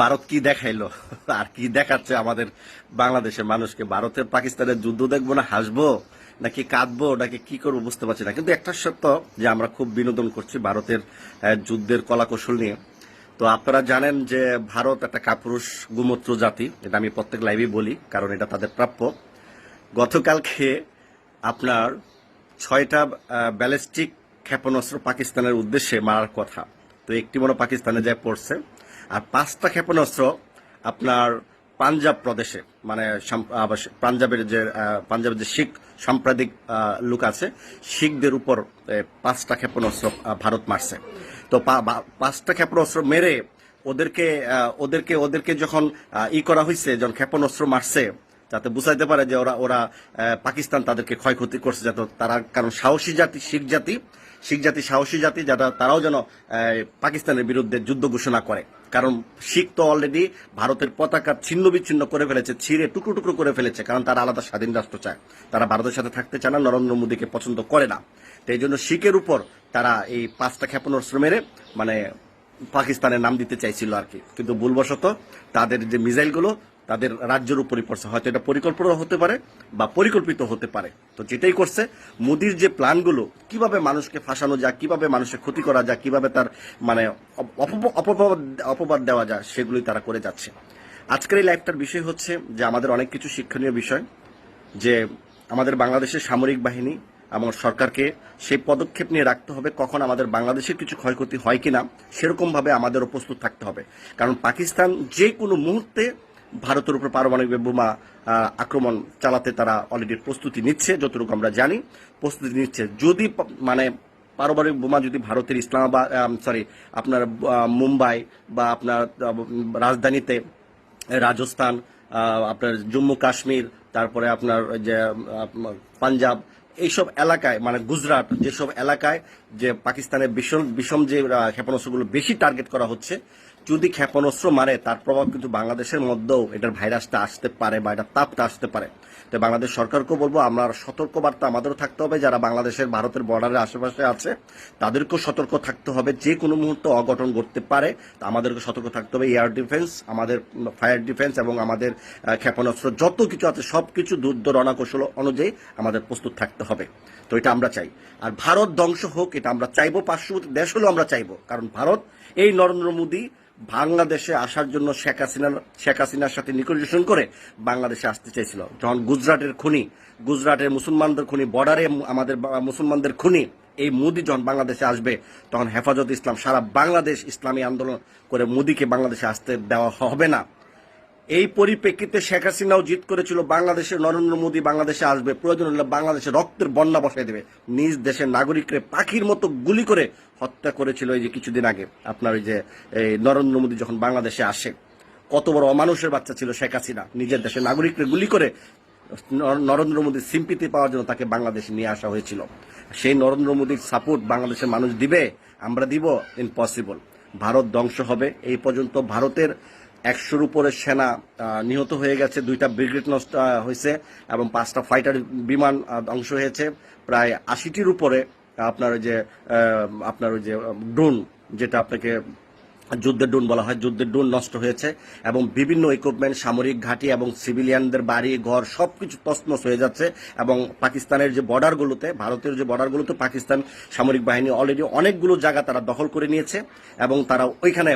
ভারত কি দেখাইলো? আর কি দেখাচ্ছে আমাদের বাংলাদেশের মানুষকে? ভারতের পাকিস্তানের যুদ্ধ দেখব না, হাসবো? নাকি কাঁদবো? নাকি কি করব বুঝতে পারছি না। কিন্তু একটা সত্য যে আমরা খুব বিনোদন করছি ভারতের যুদ্ধের কলাকৌশল নিয়ে। তো আপনারা জানেন যে ভারত একটা কাপুরুষ গুমূত্র জাতি। এটা আমি প্রত্যেক লাইভে বলি, কারণ এটা তাদের প্রাপ্য। গতকালকে আপনার ছয়টা ব্যালিস্টিক ক্ষেপণাস্ত্র পাকিস্তানের উদ্দেশ্যে মারার কথা। তো একটি মনে পাকিস্তানে যায় পড়ছে। আর পাঁচটা ক্ষেপণাস্ত্র আপনার পাঞ্জাব প্রদেশে মানে পাঞ্জাবের যে পাঞ্জাবের যে শিখ সাম্প্রদায়িক লোক আছে, শিখদের উপর পাঁচটা ক্ষেপণাস্ত্র ভারত মারছে। তো পাঁচটা ক্ষেপণাস্ত্র মেরে ওদেরকে ওদেরকে ওদেরকে যখন ই করা হয়েছে যখন ক্ষেপণাস্ত্র মারছে যাতে বুঝাইতে পারে যে ওরা ওরা পাকিস্তান তাদেরকে ক্ষয়ক্ষতি করছে যাতে তারা, কারণ সাহসী জাতি, শিখ জাতি শিখ জাতি সাহসী জাতি, যারা, তারাও যেন পাকিস্তানের বিরুদ্ধে যুদ্ধ ঘোষণা করে। কারণ শিখ তো অলরেডি ভারতের পতাকা ছিন্ন বিচ্ছিন্ন করে ফেলেছে, ছিঁড়ে টুকরো টুকরো করে ফেলেছে, কারণ তারা আলাদা স্বাধীন রাষ্ট্র চায়। তারা ভারতের সাথে থাকতে চায় না, নরেন্দ্র মোদীকে পছন্দ করে না। তো এই জন্য শিখের উপর তারা এই পাঁচটা ক্ষেপণাস্ত্র মেরে মানে পাকিস্তানের নাম দিতে চাইছিল আর কি। কিন্তু ভুলবশত তাদের যে মিসাইলগুলো তাদের রাজ্যের উপরই পড়ছে। হয়তো এটা পরিকল্পনা হতে পারে বা পরিকল্পিত হতে পারে। তো যেটাই করছে, মোদির যে প্ল্যানগুলো, কীভাবে মানুষকে ফাঁসানো যায়, কীভাবে মানুষের ক্ষতি করা যায়, কীভাবে তার মানে অপ- অপবাদ অপবাদ দেওয়া যায়, সেগুলোই তারা করে যাচ্ছে। আজকের এই লাইফটার বিষয় হচ্ছে যে আমাদের অনেক কিছু শিক্ষণীয় বিষয়, যে আমাদের বাংলাদেশের সামরিক বাহিনী এবং সরকারকে সেই পদক্ষেপ নিয়ে রাখতে হবে, কখন আমাদের বাংলাদেশের কিছু ক্ষয়ক্ষতি হয় কিনা সেরকম ভাবে আমাদেরও প্রস্তুত থাকতে হবে। কারণ পাকিস্তান যে কোনো মুহূর্তে ভারতের উপর পারমাণবিক বোমা আক্রমণ চালাতে তারা অলরেডি প্রস্তুতি নিচ্ছে, যতটুকু আমরা জানি। প্রস্তুতি নিচ্ছে যদি মানে পারমাণবিক বোমা যদি ভারতের ইসলামাবাদ সরি আপনার মুম্বাই বা আপনার রাজধানীতে, রাজস্থান আপনার জম্মু কাশ্মীর, তারপরে আপনার যে পাঞ্জাব, এইসব এলাকায় মানে গুজরাট যেসব এলাকায় যে পাকিস্তানের বিষম বিষম যে ক্ষেপণাস্ত্রগুলো বেশি টার্গেট করা হচ্ছে যদি ক্ষেপণাস্ত্র মারে, তার প্রভাব কিন্তু বাংলাদেশের মধ্যেও এটার ভাইরাসটা আসতে পারে বা এটা তাপটা আসতে পারে। তো বাংলাদেশ সরকারকেও বলব, আমরা সতর্কবার্তা আমাদেরও থাকতে হবে। যারা বাংলাদেশের, ভারতের বর্ডারের আশেপাশে আছে, তাদেরকেও সতর্ক থাকতে হবে। যে কোনো মুহূর্তে অঘটন ঘটতে পারে, তা আমাদেরকে সতর্ক থাকতে হবে। এয়ার ডিফেন্স, আমাদের ফায়ার ডিফেন্স এবং আমাদের ক্ষেপণাস্ত্র যত কিছু আছে সব কিছু যুদ্ধ রণাকৌশল অনুযায়ী আমাদের প্রস্তুত থাকতে হবে। তো এটা আমরা চাই। আর ভারত ধ্বংস হোক, এটা আমরা চাইব। পার্শ্ববর্তী দেশ হলেও আমরা চাইব। কারণ ভারত, এই নরেন্দ্র মোদী বাংলাদেশে আসার জন্য শেখ হাসিনার শেখ হাসিনার সাথে নিকোজিয়েশন করে বাংলাদেশে আসতে চাইছিল। যখন গুজরাটের খুনি, গুজরাটের মুসলমানদের খুনি বর্ডারে আমাদের মুসলমানদের খুনি, এই মোদি যখন বাংলাদেশে আসবে, তখন হেফাজত ইসলাম সারা বাংলাদেশ ইসলামী আন্দোলন করে মোদিকে বাংলাদেশে আসতে দেওয়া হবে না। এই পরিপ্রেক্ষিতে শেখ হাসিনাও জিত করেছিল, বাংলাদেশের নরেন্দ্র মোদী বাংলাদেশে আসবে। প্রয়োজন হলে বাংলাদেশে রক্তের বন্যা বসাই দেবে। নিজ দেশের নাগরিকরে পাখির মতো গুলি করে হত্যা করেছিল এই যে কিছুদিন আগে। আপনার ওই যে, এই নরেন্দ্র মোদী যখন বাংলাদেশে আসে, কত বড় অমানুষের বাচ্চা ছিল শেখ হাসিনা। নিজের দেশের নাগরিকরে গুলি করে নরেন্দ্র মোদীর সিম্পিতি পাওয়ার জন্য তাকে বাংলাদেশে নিয়ে আসা হয়েছিল। সেই নরেন্দ্র মোদীর সাপোর্ট বাংলাদেশের মানুষ দিবে, আমরা দিব ইম্পসিবল ভারত ধ্বংস হবে। এই পর্যন্ত ভারতের একশোর উপরে সেনা নিহত হয়ে গেছে। দুইটা ব্রিগেড নষ্ট হয়েছে এবং পাঁচটা ফাইটার বিমান ধ্বংস হয়েছে। প্রায় আশিটির উপরে আপনার ওই যে আপনার ওই যে, ড্রোন, যেটা আপনাকে যুদ্ধের ড্রোন বলা হয়, যুদ্ধের ড্রোন নষ্ট হয়েছে এবং বিভিন্ন ইকুইপমেন্ট সামরিক ঘাঁটি এবং সিভিলিয়ানদের বাড়ি, ঘর, সবকিছু তছনছ হয়ে যাচ্ছে এবং পাকিস্তানের যে বর্ডারগুলোতে, ভারতের যে বর্ডারগুলোতে পাকিস্তান সামরিক বাহিনী অলরেডি অনেকগুলো জায়গা তারা দখল করে নিয়েছে এবং তারা ওইখানে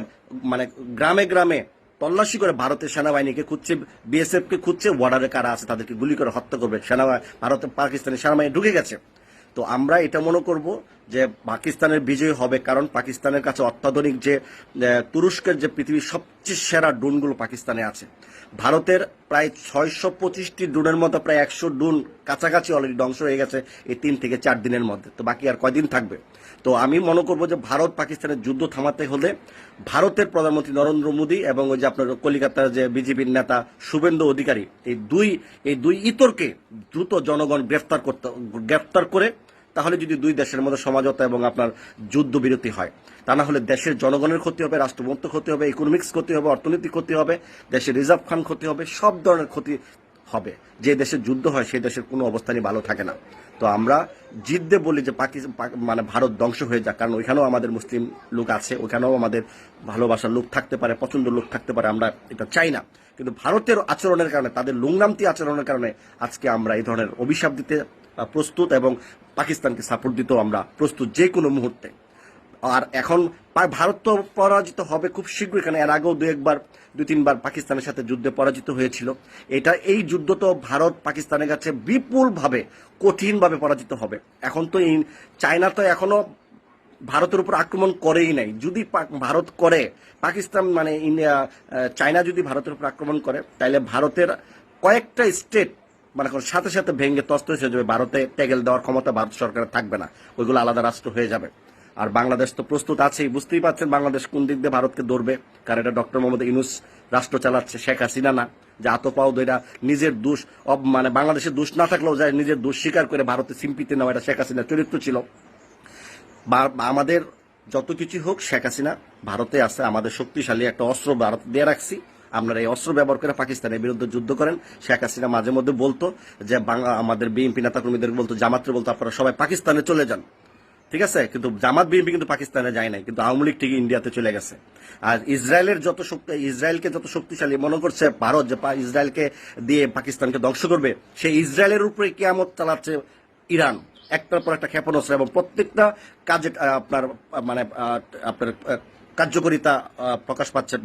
মানে গ্রামে গ্রামে তল্লাশি করে ভারতের সেনাবাহিনীকে খুঁজছে, বিএসএফকে খুঁজছে বর্ডারে কারা আছে তাদেরকে গুলি করে হত্যা করবে। সেনাবাহিনী ভারতের পাকিস্তানের সেনাবাহিনী ঢুকে গেছে। তো আমরা এটা মনে করব যে পাকিস্তানের বিজয় হবে, কারণ পাকিস্তানের কাছে অত্যাধুনিক যে তুরস্কের যে পৃথিবীর সবচেয়ে সেরা ড্রোনগুলো পাকিস্তানে আছে। ভারতের প্রায় ছয়শো পঁচিশটি ড্রোনের মতো প্রায় একশো ড্রোন কাছাকাছি অলরেডি ধ্বংস হয়ে গেছে এই তিন থেকে চার দিনের মধ্যে। তো বাকি আর কয়দিন থাকবে? তো আমি মনে করব যে ভারত পাকিস্তানের যুদ্ধ থামাতে হলে ভারতের প্রধানমন্ত্রী নরেন্দ্র মোদী এবং ওই যে আপনার কলিকাতার যে বিজেপির নেতা শুভেন্দু অধিকারী, এই দুই এই দুই ইতরকে দ্রুত জনগণ গ্রেফতার করতে, গ্রেফতার করে তাহলে যদি দুই দেশের মধ্যে সমঝোতা এবং আপনার যুদ্ধ বিরতি হয়, তা না হলে দেশের জনগণের ক্ষতি হবে রাষ্ট্রমন্ত ক্ষতি হবে ইকোনমিক্স ক্ষতি হবে অর্থনৈতিক ক্ষতি হবে, দেশের রিজার্ভ খান ক্ষতি হবে, সব ধরনের ক্ষতি হবে। যে দেশে যুদ্ধ হয়, সেই দেশের কোনো অবস্থানই ভালো থাকে না। তো আমরা জিদ্দে বলি যে পাকিস্তান মানে ভারত ধ্বংস হয়ে যাক, কারণ ওইখানেও আমাদের মুসলিম লোক আছে, ওইখানেও আমাদের ভালোবাসার লোক থাকতে পারে, পছন্দ লোক থাকতে পারে, আমরা এটা চাই না। কিন্তু ভারতের আচরণের কারণে, তাদের লুংনামতি আচরণের কারণে আজকে আমরা এই ধরনের অভিশাপ দিতে প্রস্তুত এবং পাকিস্তানকে সাপোর্ট দিতেও আমরা প্রস্তুত যে কোনো মুহূর্তে। আর এখন ভারত তো পরাজিত হবে খুব শীঘ্রই এখানে এর আগেও দু একবার দু তিনবার পাকিস্তানের সাথে যুদ্ধে পরাজিত হয়েছিল। এটা, এই যুদ্ধ তো ভারত পাকিস্তানের কাছে বিপুলভাবে কঠিনভাবে পরাজিত হবে। এখন তো এই চায়না তো এখনও ভারতের উপর আক্রমণ করেই নাই। যদি ভারত করে, পাকিস্তান মানে ইন্ডিয়া চায়না যদি ভারতের উপর আক্রমণ করে তাহলে ভারতের কয়েকটা স্টেট মানে সাথে সাথে ভেঙে তস্তস হয়ে যাবে। ভারতে টেগেল দেওয়ার ক্ষমতা ভারত সরকারের থাকবে না। ওইগুলো আলাদা রাষ্ট্র হয়ে যাবে। আর বাংলাদেশ তো প্রস্তুত আছেই। বুঝতেই পারছেন বাংলাদেশ কোন দিক দিয়ে ভারতকে ধরবে। কারণ এটা ডক্টর মোহাম্মদ ইনুস রাষ্ট্র চালাচ্ছে, শেখ হাসিনা না। যে আতপাও দইরা নিজের দোষ মানে বাংলাদেশের দোষ না থাকলেও যায়, নিজের দোষ স্বীকার করে ভারতে সিম্পিতে নেওয়া, এটা শেখ হাসিনার চরিত্র ছিল। আমাদের যত কিছু হোক, শেখ হাসিনা ভারতে আছে। আমাদের শক্তিশালী একটা অস্ত্র ভারত দিয়ে রাখছি। আপনারা এই অস্ত্র ব্যবহার করে পাকিস্তানের বিরুদ্ধে যুদ্ধ করেন। শেখ হাসিনা মাঝে মধ্যে বলতো যে আমাদের বিএনপি নেতা কর্মীদের বলতো জামাত্রে বলতো, আপনারা সবাই পাকিস্তানে চলে যান। ঠিক আছে? কিন্তু জামাত বিএনপি কিন্তু পাকিস্তানে যায় নাই, কিন্তু আওয়ামী লীগ ঠিকই ইন্ডিয়াতে চলে গেছে। আর ইসরায়েলের যত শক্তি, ইসরায়েলকে যত শক্তিশালী মনে করছে ভারত, যে ইসরায়েলকে দিয়ে পাকিস্তানকে ধ্বংস করবে, সেই ইসরায়েলের উপরে কেয়ামত চালাচ্ছে ইরান। একটার পর একটা ক্ষেপণাস্ত্র এবং প্রত্যেকটা কাজে আপনার মানে আপনার কার্যকারিতা প্রকাশ পাচ্ছে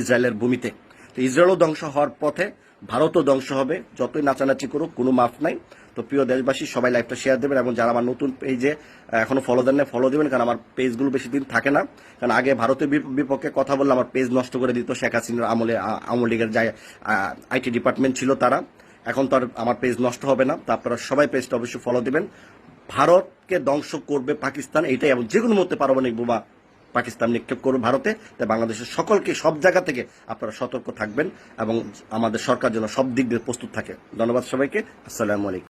ইসরায়েলের ভূমিতে। তো ইসরায়েলও ধ্বংস হওয়ার পথে ভারতও ধ্বংস হবে। যতই নাচানাচি করুক, কোনো মাফ নাই। তো প্রিয় দেশবাসী, সবাই লাইভটা শেয়ার দেবেন এবং যারা আমার নতুন পেজে এখনও ফলো দেন না ফলো দেবেন কারণ আমার পেজগুলো বেশি দিন থাকে না। কারণ আগে ভারতের বিপক্ষে কথা বললে আমার পেজ নষ্ট করে দিত শেখ হাসিনার আমলে আওয়ামী লীগের যায় আইটি ডিপার্টমেন্ট ছিল তারা। এখন তো আর আমার পেজ নষ্ট হবে না। তো আপনারা সবাই পেজটা অবশ্যই ফলো দিবেন। ভারতকে ধ্বংস করবে পাকিস্তান এটাই এবং যে কোনো মুহূর্তে পারমাণবিক বোমা পাকিস্তান নিক্ষেপ করবে ভারতে, তাই বাংলাদেশের সকলকে, সব জায়গা থেকে আপনারা সতর্ক থাকবেন এবং আমাদের সরকার যেন সব দিক দিয়ে প্রস্তুত থাকে। ধন্যবাদ সবাইকে। আসসালামু আলাইকুম।